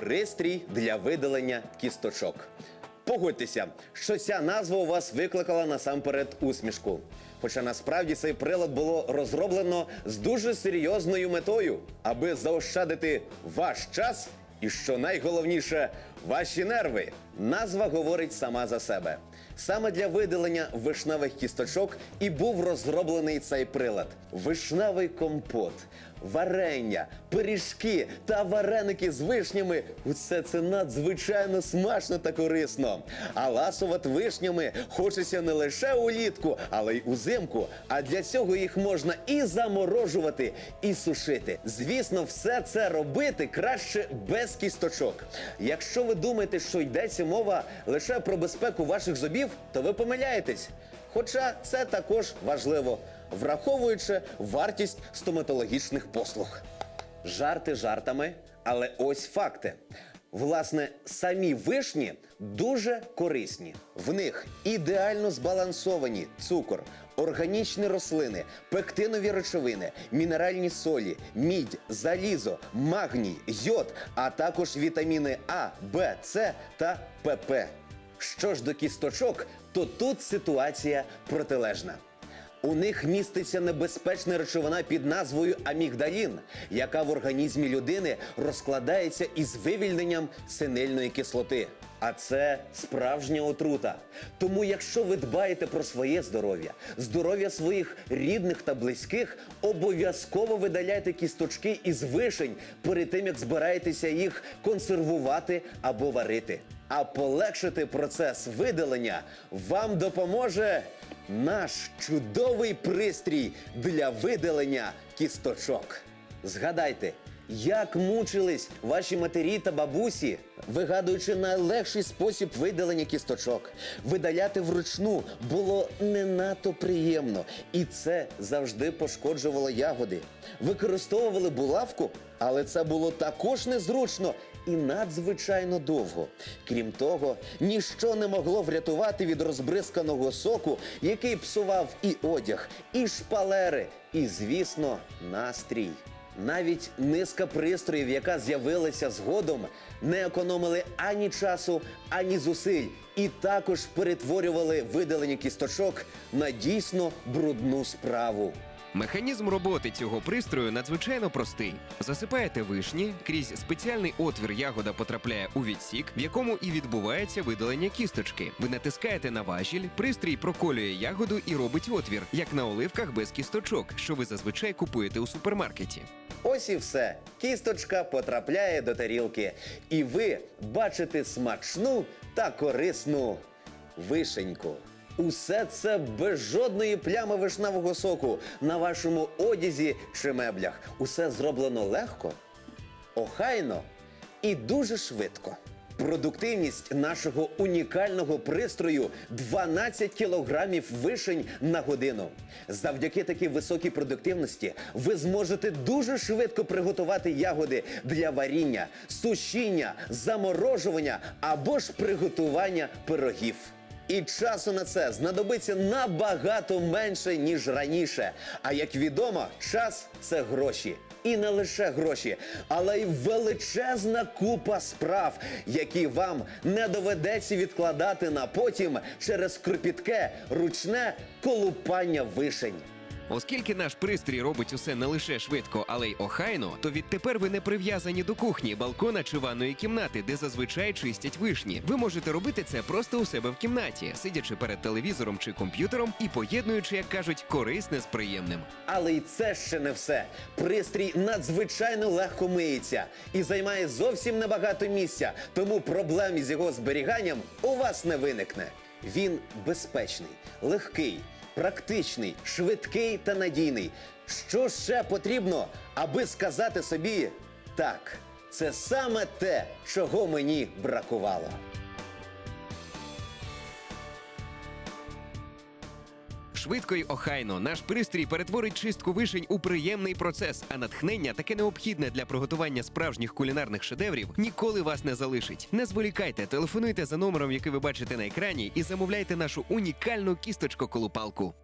Пристрій для видалення кісточок. Погодьтеся, що ця назва у вас викликала насамперед усмішку. Хоча насправді цей прилад було розроблено з дуже серйозною метою, аби заощадити ваш час і, що найголовніше, ваші нерви. Назва говорить сама за себе. Саме для видалення вишневих кісточок і був розроблений цей прилад: вишневий компот, варення, пиріжки та вареники з вишнями. Усе це надзвичайно смачно та корисно. А ласувати вишнями хочеться не лише улітку, але й узимку. А для цього їх можна і заморожувати, і сушити. Звісно, все це робити краще без кісточок. Якщо ви думаєте, що йдеться мова лише про безпеку ваших зубів, то ви помиляєтесь. Хоча це також важливо, враховуючи вартість стоматологічних послуг. Жарти жартами, але ось факти. Власне, самі вишні дуже корисні. В них ідеально збалансовані цукор, органічні рослини, пектинові речовини, мінеральні солі, мідь, залізо, магній, йод, а також вітаміни А, Б, С та ПП. Що ж до кісточок, то тут ситуація протилежна. У них міститься небезпечна речовина під назвою амігдалін, яка в організмі людини розкладається із вивільненням синильної кислоти. А це справжня отрута. Тому, якщо ви дбаєте про своє здоров'я, здоров'я своїх рідних та близьких, обов'язково видаляйте кісточки із вишень перед тим, як збираєтеся їх консервувати або варити. А полегшити процес видалення вам допоможе наш чудовий пристрій для видалення кісточок. Згадайте, як мучились ваші матері та бабусі, вигадуючи найлегший спосіб видалення кісточок. Видаляти вручну було не надто приємно, і це завжди пошкоджувало ягоди. Використовували булавку, але це було також незручно і надзвичайно довго. Крім того, ніщо не могло врятувати від розбризканого соку, який псував і одяг, і шпалери, і, звісно, настрій. Навіть низка пристроїв, яка з'явилася згодом, не економили ані часу, ані зусиль, і також перетворювали видалення кісточок на дійсно брудну справу. Механізм роботи цього пристрою надзвичайно простий. Засипаєте вишні, крізь спеціальний отвір ягода потрапляє у відсік, в якому і відбувається видалення кісточки. Ви натискаєте на важіль, пристрій проколює ягоду і робить отвір, як на оливках без кісточок, що ви зазвичай купуєте у супермаркеті. Ось і все. Кісточка потрапляє до тарілки, і ви бачите смачну та корисну вишеньку. Усе це без жодної плями вишневого соку на вашому одязі чи меблях. Усе зроблено легко, охайно і дуже швидко. Продуктивність нашого унікального пристрою 12 кілограмів вишень на годину. Завдяки такій високій продуктивності ви зможете дуже швидко приготувати ягоди для варіння, сушіння, заморожування або ж приготування пирогів. І часу на це знадобиться набагато менше, ніж раніше. А як відомо, час це гроші. І не лише гроші, але й величезна купа справ, які вам не доведеться відкладати на потім через кропітке ручне колупання вишень. Оскільки наш пристрій робить усе не лише швидко, але й охайно, то відтепер ви не прив'язані до кухні, балкона чи ванної кімнати, де зазвичай чистять вишні. Ви можете робити це просто у себе в кімнаті, сидячи перед телевізором чи комп'ютером і поєднуючи, як кажуть, корисне з приємним. Але й це ще не все. Пристрій надзвичайно легко миється і займає зовсім небагато місця, тому проблем із його зберіганням у вас не виникне. Він безпечний, легкий, практичний, швидкий та надійний. Що ще потрібно, аби сказати собі так, це саме те, чого мені бракувало. Швидко й охайно наш пристрій перетворить чистку вишень у приємний процес, а натхнення, таке необхідне для приготування справжніх кулінарних шедеврів, ніколи вас не залишить. Не зволікайте, телефонуйте за номером, який ви бачите на екрані, і замовляйте нашу унікальну кісточко-колупалку.